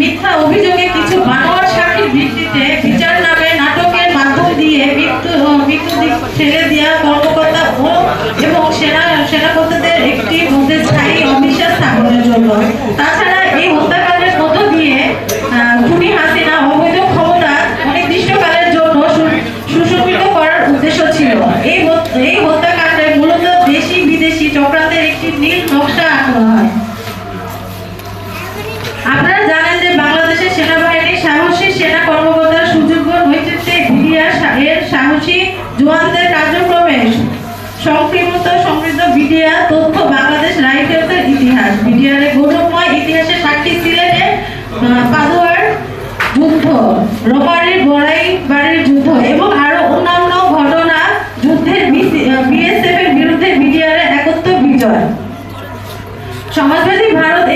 মিথ্যা অভিযোগে কিছু বানোয়ার সাক্ষীর ভিত্তিতে বিচার নামে নাটকের মাধ্যম দিয়ে মৃত্যু মৃত্যু ঠেলে দেওয়া কর্মকর্তা ও এবং সেনা, সেনাপতিদের একটি মধ্যে স্থায়ী অবিশ্বাস স্থাপনের জন্য। তাছাড়া এই হত্যাকাণ্ডের মধ্য দিয়ে খুনি হাসিনা অবৈধ ক্ষমতা অনির্দিষ্টকালের জন্য সুশোভিত করার উদ্দেশ্য ছিল। এই এই হত্যাকাণ্ডে মূলত দেশি বিদেশি চক্রান্তের একটি নীল নকশা আঁকড়া হয়। সাহসী জওয়ানদের কার্যক্রমে সংক্ষিপ্ত সমৃদ্ধ বিডিআর তথ্য বাংলাদেশ রাইফেলসের ইতিহাস। বিডিআর এর গৌরবময় ইতিহাসের সাক্ষী আহ, পাদুয়ার যুদ্ধ রবারির বড়াই বাড়ির যুদ্ধ এবং আরও অন্যান্য ঘটনা যুদ্ধের বিএসএফ এর বিরুদ্ধে বিডিআর এর একত্র বিজয়। সমাজবাদী ভারত